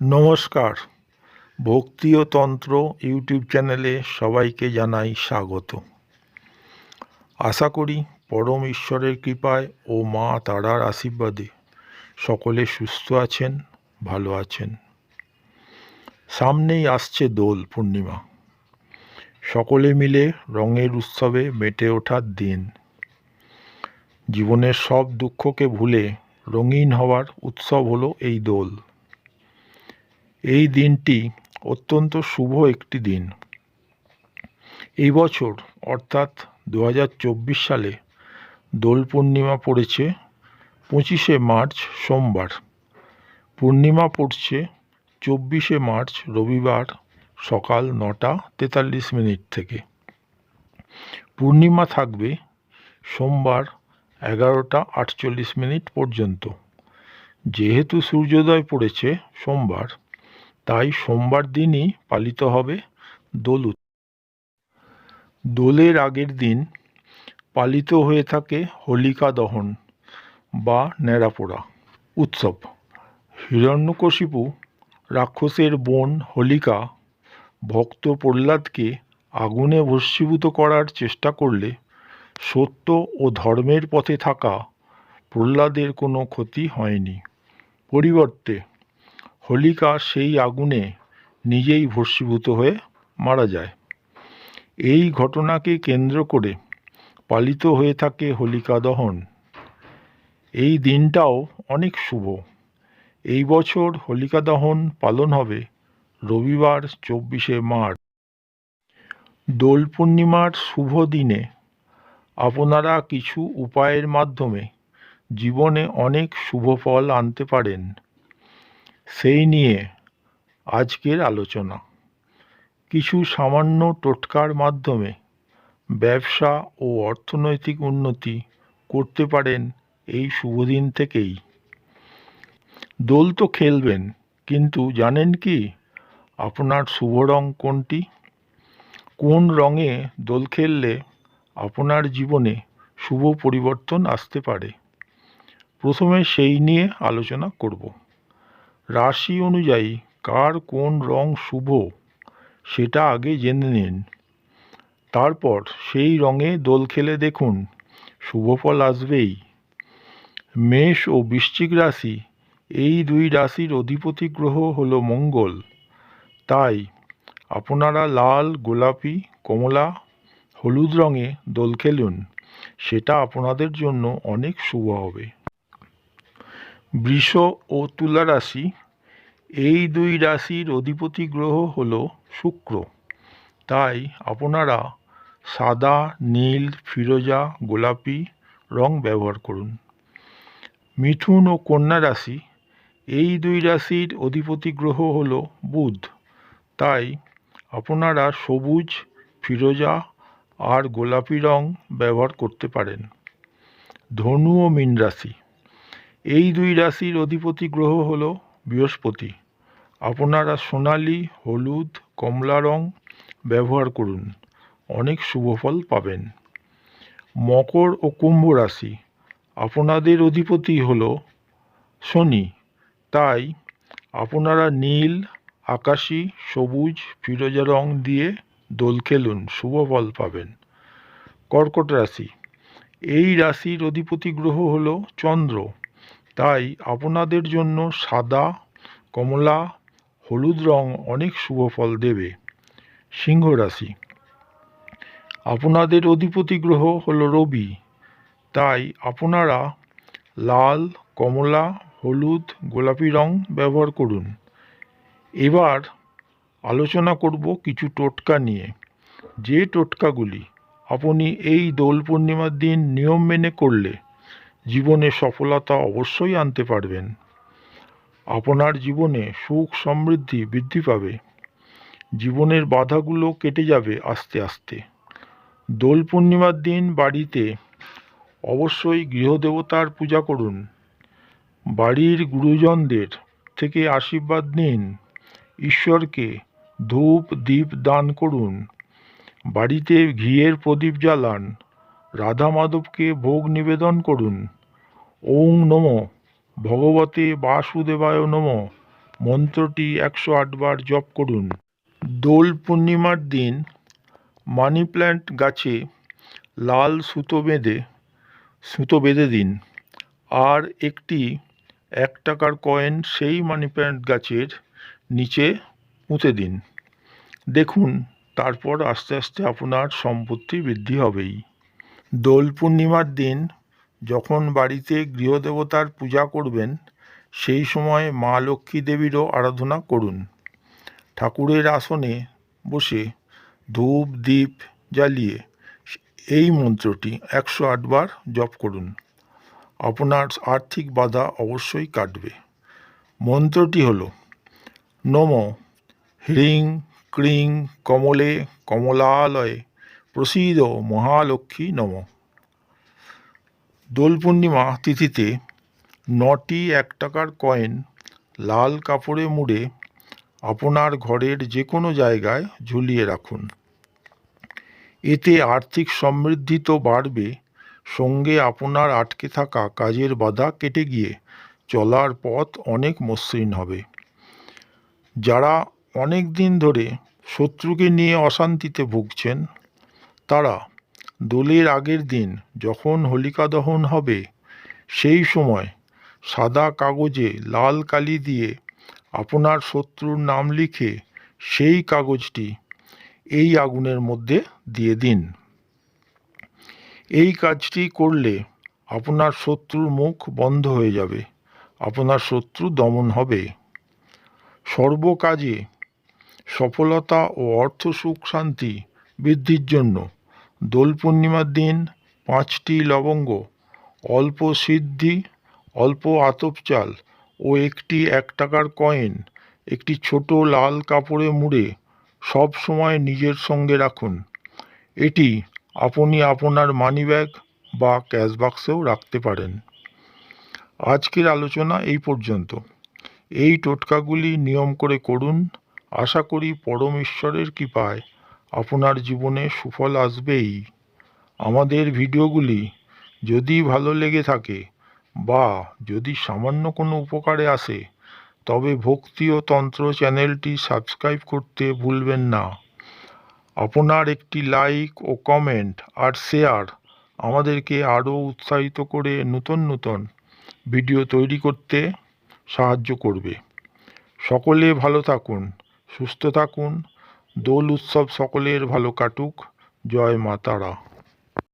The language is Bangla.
নমস্কার। ভক্তি ও তন্ত্র ইউটিউব চ্যানেলে সবাইকে জানাই স্বাগত। আশা করি পরম ঈশ্বরের কৃপায় ও মা তারার আশীর্বাদে সকলে সুস্থ আছেন, ভালো আছেন। সামনেই আসছে দোল পূর্ণিমা। সকলে মিলে রঙের উৎসবে মেটে ওঠার দিন। জীবনের সব দুঃখকে ভুলে রঙিন হওয়ার উৎসব হলো এই দোল। এই দিনটি অত্যন্ত শুভ একটি দিন। এই বছর, অর্থাৎ দু হাজার চব্বিশ সালে দোল পূর্ণিমা পড়েছে পঁচিশে মার্চ সোমবার। পূর্ণিমা পড়ছে চব্বিশে মার্চ রবিবার সকাল নটা তেতাল্লিশ মিনিট থেকে। পূর্ণিমা থাকবে সোমবার এগারোটা আটচল্লিশ মিনিট পর্যন্ত। যেহেতু সূর্যোদয় পড়েছে সোমবার তাই সোমবার দিনই পালিত হবে দোল। দোলের আগের দিন পালিত হয়ে থাকে হোলিকা দহন বা ন্যাড়াপোড়া উৎসব। হিরণ্যকশিপু রাক্ষসের বোন হোলিকা ভক্ত প্রহ্লাদকে আগুনে ভস্মীভূত করার চেষ্টা করলে সত্য ও ধর্মের পথে থাকা প্রহ্লাদের কোনো ক্ষতি হয়নি। পরিবর্তে হোলিকা সেই আগুনে নিজেই ভস্মীভূত হয়ে মারা যায়। এই ঘটনাকে কেন্দ্র করে পালিত হয়ে থাকে হোলিকা দহন। এই দিনটাও অনেক শুভ। এই বছর হোলিকা দহন পালন হবে রবিবার, চব্বিশে মার্চ। দোল পূর্ণিমার শুভ দিনে আপনারা কিছু উপায়ের মাধ্যমে জীবনে অনেক শুভ ফল আনতে পারেন। সেই নিয়ে আজকের আলোচনা। কিছু সামান্য টোটকার মাধ্যমে ব্যবসা ও অর্থনৈতিক উন্নতি করতে পারেন এই শুভদিন থেকেই। দোল তো খেলবেন, কিন্তু জানেন কি আপনার শুভ রং কোনটি? কোন রঙে দোল খেললে আপনার জীবনে শুভ পরিবর্তন আসতে পারে? প্রথমে সেই নিয়ে আলোচনা করব। রাশি অনুযায়ী কার কোন রং শুভ, সেটা আগে জেনে নিন। তারপর সেই রঙে দোল খেলে দেখুন, শুভ ফল আসবেই। মেষ ও বৃশ্চিক রাশি, এই দুই রাশির অধিপতি গ্রহ হল মঙ্গল। তাই আপনারা লাল, গোলাপি, কমলা, হলুদ রঙে দোল খেলুন, সেটা আপনাদের জন্য অনেক শুভ হবে। বৃষ ও তুলা রাশি, এই দুই রাশির অধিপতি গ্রহ হল শুক্র। তাই আপনারা সাদা, নীল, ফিরোজা, গোলাপি রং ব্যবহার করুন। মিথুন ও কন্যা রাশি, এই দুই রাশির অধিপতি গ্রহ হল বুধ। তাই আপনারা সবুজ, ফিরোজা আর গোলাপি রং ব্যবহার করতে পারেন। ধনু ও মীন রাশি এই দুই রাশির অধিপতি গ্রহ হল বৃহস্পতি। আপনারা সোনালি, হলুদ, কমলা রং ব্যবহার করুন। অনেক শুভ ফল পাবেন। মকর ও কুম্ভ রাশি। আপনাদের অধিপতি হল শনি। তাই আপনারা নীল, আকাশি, সবুজ, ফিরোজা রং দিয়ে দোল খেলুন, শুভ ফল পাবেন। কর্কট রাশি। এই রাশির অধিপতি গ্রহ হল চন্দ্র। তাই আপনাদের জন্য সাদা, কমলা, হলুদ রং অনেক শুভ ফল দেবে। সিংহ রাশি। আপনাদের অধিপতি গ্রহ হল রবি। তাই আপনারা লাল, কমলা, হলুদ, গোলাপি রং ব্যবহার করুন। এবার আলোচনা করব কিছু টোটকা নিয়ে। যে টোটকাগুলি আপনি এই দোল পূর্ণিমার দিন নিয়ম মেনে করলে জীবনে সফলতা অবশ্যই আনতে পারবেন। আপনার জীবনে সুখ সমৃদ্ধি বৃদ্ধি পাবে। জীবনের বাধাগুলো কেটে যাবে আস্তে আস্তে। দোল পূর্ণিমার দিন বাড়িতে অবশ্যই গৃহদেবতার পূজা করুন। বাড়ির গুরুজনদের থেকে আশীর্বাদ নিন। ঈশ্বরকে ধূপ, দীপ দান করুন। বাড়িতে ঘিয়ের প্রদীপ জ্বালান। রাধা মাধবকে ভোগ নিবেদন করুন। ওং নমঃ। ভগবতে বাসুদেবায় নমঃ। মন্ত্রটি একশো আটবার জপ করুন। দোল পূর্ণিমার দিন মানি প্ল্যান্ট গাছে লাল সুতো বেঁধে সুতো বেঁধে দিন। আর একটি এক টাকার কয়েন সেই মানি প্ল্যান্ট গাছের নিচে পুঁতে দিন। দেখুন, তারপর আস্তে আস্তে আপনার সম্পত্তি বৃদ্ধি হবেই। দোল পূর্ণিমার দিন যখন বাড়িতে গৃহদেবতার পূজা করবেন, সেই সময় মা লক্ষ্মী দেবীরও আরাধনা করুন। ঠাকুরের আসনে বসে ধূপ দ্বীপ জ্বালিয়ে এই মন্ত্রটি একশো আটবার জপ করুন। আপনার আর্থিক বাধা অবশ্যই কাটবে। মন্ত্রটি হলো, নম হ্রিং ক্রিং কমলে কমলালয়ে প্রসীদ মহালক্ষ্মী নম। দোল পূর্ণিমা তিথিতে নটি এক টাকার কয়েন লাল কাপড়ে মুড়ে আপনার ঘরের যে কোনো জায়গায় ঝুলিয়ে রাখুন। এতে আর্থিক সমৃদ্ধি তো বাড়বে, সঙ্গে আপনার আটকে থাকা কাজের বাধা কেটে গিয়ে চলার পথ অনেক মসৃণ হবে। যারা অনেক দিন ধরে শত্রুকে নিয়ে অশান্তিতে ভুগছেন তারা দোলের আগের দিন যখন হোলিকা দহন হবে, সেই সময় সাদা কাগজে লাল কালি দিয়ে আপনার শত্রুর নাম লিখে সেই কাগজটি এই আগুনের মধ্যে দিয়ে দিন। এই কাজটি করলে আপনার শত্রুর মুখ বন্ধ হয়ে যাবে, আপনার শত্রু দমন হবে। সর্বকাজে সফলতা ও অর্থ সুখ শান্তি বৃদ্ধির জন্য দোল পূর্ণিমার দিন পাঁচটি লবঙ্গ, অল্প সিদ্ধি, অল্প আতপ চাল ও একটি এক টাকার কয়েন, একটি ছোট লাল কাপড়ে মুড়ে সব সময় নিজের সঙ্গে রাখুন। এটি আপনি আপনার মানিব্যাগ বা ক্যাশ বাক্সেও রাখতে পারেন। আজকের আলোচনা এই পর্যন্ত। এই টোটকাগুলি নিয়ম করে করুন। আশা করি পরমেশ্বরের কৃপায় আপনার জীবনে সুফল আসবেই। আমাদের ভিডিওগুলি যদি ভালো লেগে থাকে বা যদি সামান্য কোনো উপকারে আসে, তবে ভক্তি ও তন্ত্র চ্যানেলটি সাবস্ক্রাইব করতে ভুলবেন না। আপনার একটি লাইক ও কমেন্ট আর শেয়ার আমাদেরকে আরও উৎসাহিত করে নতুন নতুন ভিডিও তৈরি করতে সাহায্য করবে। সকলে ভালো থাকুন, সুস্থ থাকুন দোল উৎসব সকলের ভালো কাটুক। জয় মা তারা।